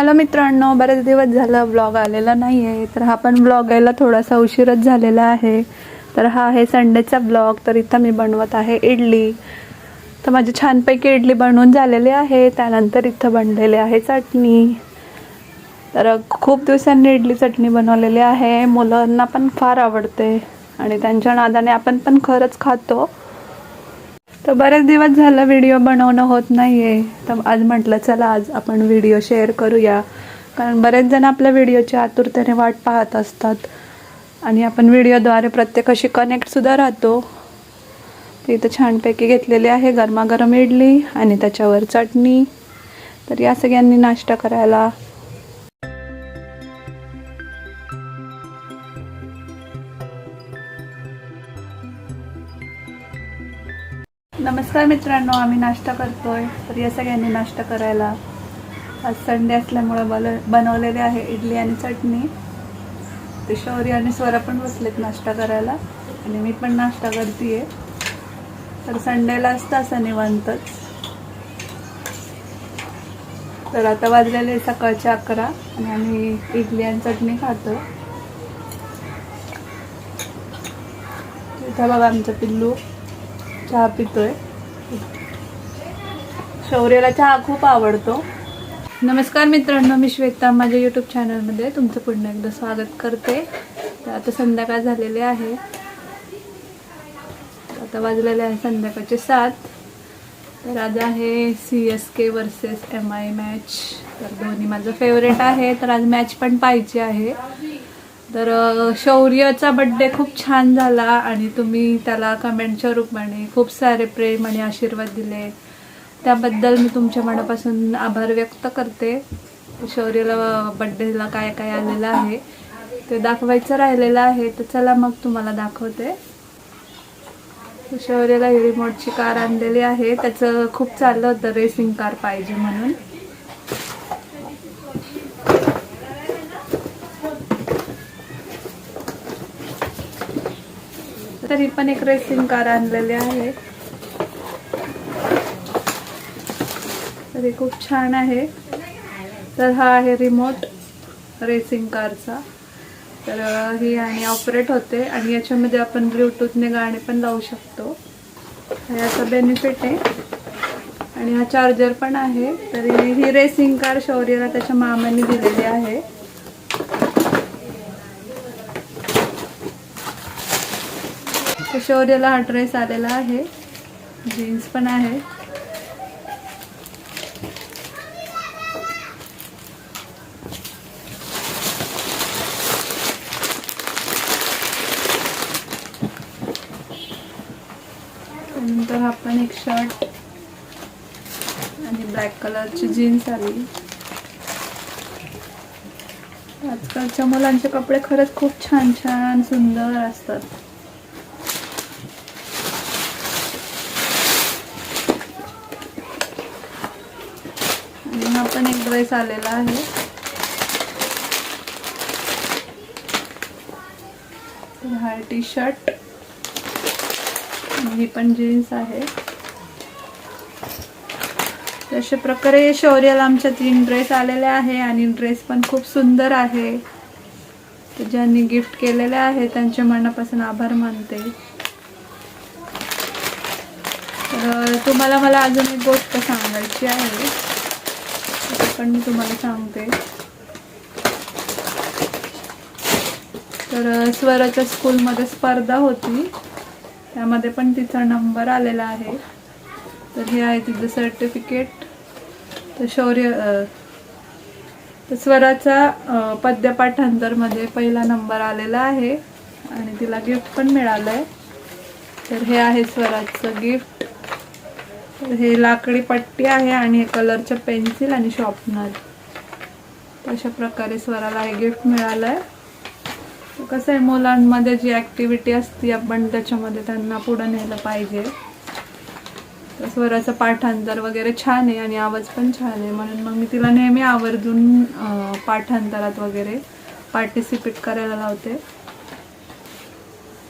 Hello मित्रांनो बरेच दिवस झालं ब्लॉग आलेला नाही आहे तर हा पण ब्लॉग यायला थोडासा उशीरच झालेला आहे. तर हा आहे संडेचा ब्लॉग तर इथं मी बनवत आहे इडली. तर माझी छानपैकी इडली बनवून झालेली आहे त्यानंतर इथं बनलेली आहे चटणी. तर खूप दिवसांनी इडली चटणी बनवलेली आहे मुलांना पण फार आवडते. आणि त्यांच्या नादाने आपण पण खरंच खातो. तर बरेच दिवस झालं व्हिडिओ बनवणं होत नाही आहे तर आज म्हटलं चला आज आपण व्हिडिओ शेअर करूया. कारण बरेच जण आपल्या व्हिडिओची आतुरतेने वाट पाहत असतात. आणि आपण व्हिडिओद्वारे प्रत्येकाशी कनेक्टसुद्धा राहतो. तर इथं छानपैकी घेतलेली आहे गरमागरम इडली आणि त्याच्यावर चटणी. तर या सगळ्यांनी नाश्ता करायला नमस्कार मित्रांनो आम्ही नाश्ता करतोय. तर या सगळ्यांनी नाश्ता करायला. आज संडे असल्यामुळं बल बनवलेले आहे इडली आणि चटणी. ते शौर्य आणि स्वरा पण बसलेत नाश्ता करायला. आणि मी पण नाश्ता करते तर संडेला असतं असं निवांतच. तर आता वाजलेले सकाळचे अकरा आणि आम्ही इडली आणि चटणी खातो. इथं बघा आमचं पिल्लू. चहा पितोय. शौर्याला चहा खूप आवडतो. नमस्कार मित्रांनो मी श्वेता माझ्या यूट्यूब चॅनलमध्ये तुमचं पुन्हा एकदा स्वागत करते. तर आता संध्याकाळ झालेले आहे. आता वाजलेले आहे संध्याकाळचे सात. तर आज आहे C S K versus M I match तर दोन्ही माझं फेवरेट आहे. तर आज मॅच पण पाहिजे आहे. तर शौर्यचा बड्डे खूप छान झाला आणि तुम्ही त्याला कमेंटच्या रूपाने खूप सारे प्रेम आणि आशीर्वाद दिले. त्याबद्दल मी तुमच्या मनापासून आभार व्यक्त करते. शौर्याला बड्डेला काय काय आलेलं आहे ते दाखवायचं राहिलेलं आहे तर चला मग तुम्हाला दाखवते. शौर्यला शौर्याला ही रिमोटची कार आणलेली आहे. त्याचं खूप चाललं होतं रेसिंग कार पाहिजे म्हणून. तरी पण एक रेसिंग कार आणलेली आहे. तर हे खूप छान आहे. तर हा आहे रिमोट रेसिंग कारचा तर ही आणि ऑपरेट होते आणि याच्यामध्ये आपण ब्ल्यूटूथने गाणे पण लावू शकतो. याचा बेनिफिट आहे. आणि हा चार्जर पण आहे. तर ही रेसिंग कार शौर्याला त्याच्या मामाने दिलेली आहे. तर शौर्याला हा ड्रेस आलेला आहे. जीन्स पण आहे. त्यानंतर हा पण एक शर्ट आणि ब्लॅक कलरची जीन्स आली. आजकालच्या मुलांचे कपडे खरंच खूप छान छान सुंदर असतात आणि हा राईस आलेला आहे. हा टी शर्ट ही पण जीन्स आहे. अशा प्रकारे शौर्याला आमच्या तीन ड्रेस आलेले आहे आणि ड्रेस पण खूप सुंदर आहे. तर ज्यांनी गिफ्ट केलेले आहे त्यांच्या मनापासून आभार मानते. तर तुम्हाला मला अजून एक गोष्ट सांगायची आहे. पण मी तुम्हाला सांगते. तर स्वराच्या स्कूलमध्ये स्पर्धा होती. त्यामध्ये पण तिचा नंबर आलेला आहे. तर हे आहे तिचं सर्टिफिकेट. तर शौर्य तर स्वराचा पद्यपाठांतरमध्ये पहिला नंबर आलेला आहे. आणि तिला गिफ्ट पण मिळालं आहे तर हे आहे स्वराचं गिफ्ट. हे लाकडी पट्टी आहे आणि हे कलरचं पेन्सिल आणि शॉर्पनर अशा प्रकारे स्वराला हे गिफ्ट मिळालं आहे कसं आहे मुलांमध्ये जी ॲक्टिव्हिटी असते आपण त्याच्यामध्ये त्यांना पुढं नेलं पाहिजे. तर स्वराचं पाठांतर वगैरे छान आहे आणि आवाज पण छान आहे. म्हणून मग मी तिला नेहमी आवर्जून पाठांतरात वगैरे पार्टिसिपेट करायला लावते.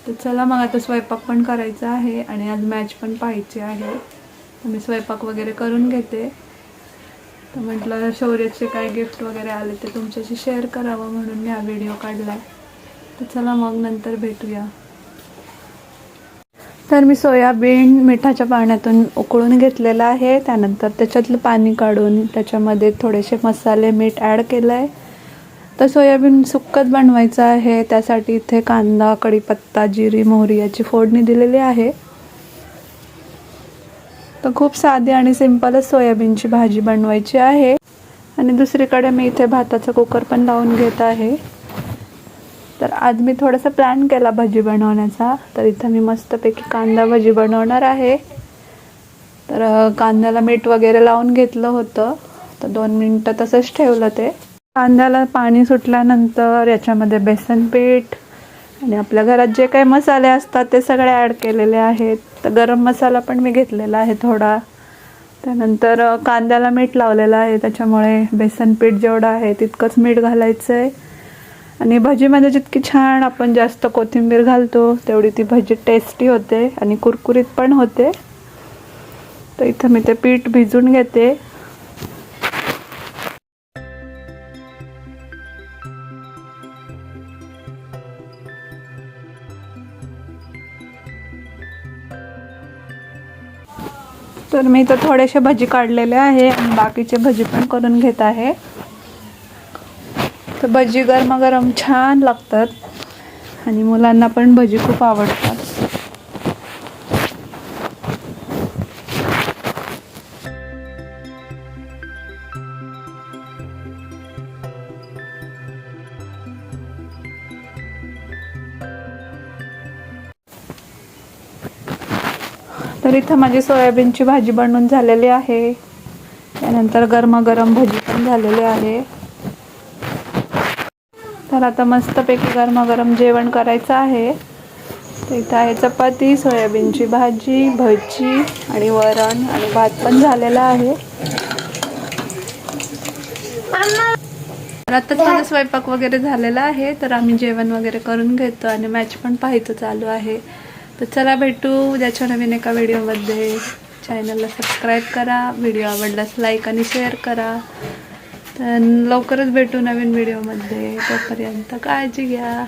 तर चला मग आता स्वयंपाक पण करायचा आहे आणि आज मॅच पण पाहायची आहे. मी स्वयंपाक वगैरे करून घेते. तर म्हटलं शौर्याचे काय गिफ्ट वगैरे आले ते तुमच्याशी शेअर करावं म्हणून मी हा व्हिडिओ काढला तर चला मग नंतर भेटूया. तर मी सोयाबीन मिठाच्या पाण्यातून उकळून घेतलेलं आहे. त्यानंतर त्याच्यातलं पाणी काढून त्याच्यामध्ये थोडेसे मसाले मीठ ॲड केलं आहे तर सोयाबीन सुक्कच बनवायचं आहे. त्यासाठी इथे कांदा कढीपत्ता जिरी मोहरी याची फोडणी दिलेली आहे. तर खूप साधी आणि सिंपलच सोयाबीनची भाजी बनवायची आहे. आणि दुसरीकडे मी इथे भाताचा कुकर पण लावून घेत आहे. तर आज मी थोडासा प्लॅन केला भजी बनवण्याचा. तर इथं मी मस्तपैकी कांदा भजी बनवणार आहे. तर कांद्याला मीठ वगैरे लावून घेतलं होतं. तर दोन मिनटं तसंच ठेवलं ते. कांद्याला पाणी सुटल्यानंतर याच्यामध्ये बेसन पीठ आणि आपल्या घरात जे काही मसाले असतात ते सगळे ॲड केलेले आहेत. तर गरम मसाला पण मी घेतलेला आहे थोडा. त्यानंतर कांद्याला मीठ लावलेलं आहे. त्याच्यामुळे बेसन पीठ जेवढं आहे तितकंच मीठ घालायचं आहे आणि भजीमध्ये जितकी छान आपण जास्त कोथिंबीर घालतो तेवढी ती भजी टेस्टी होते आणि कुरकुरीत पण होते. तर इथं मी ते पीठ भिजून घेते. तर मी इथं थोडेसे भजी काढलेले आहे आणि बाकीचे भजी पण करून घेत आहे. तर भजी गरमागरम छान लागतात आणि मुलांना पण भजी खूप आवडतात. तर इथं माझी सोयाबीनची भाजी बनवून झालेली आहे. त्यानंतर गरमागरम भजी पण झालेली आहे. तर आता मस्तपैकी गरमागरम जेवण करायचं आहे. तर इथं आहे चपाती सोयाबीनची भाजी भजी आणि वरण आणि भात पण झालेला आहे. तर आताच माझा स्वयंपाक वगैरे झालेला आहे. तर आम्ही जेवण वगैरे करून घेतो आणि मॅच पण पाहायचं चालू आहे. तर चला भेटू उद्याच्या नवीन एका व्हिडिओमध्ये. चॅनलला सबस्क्राईब करा व्हिडिओ आवडल्यास लाईक आणि शेअर करा. तर लवकरच भेटू नवीन व्हिडिओमध्ये. तोपर्यंत काळजी घ्या.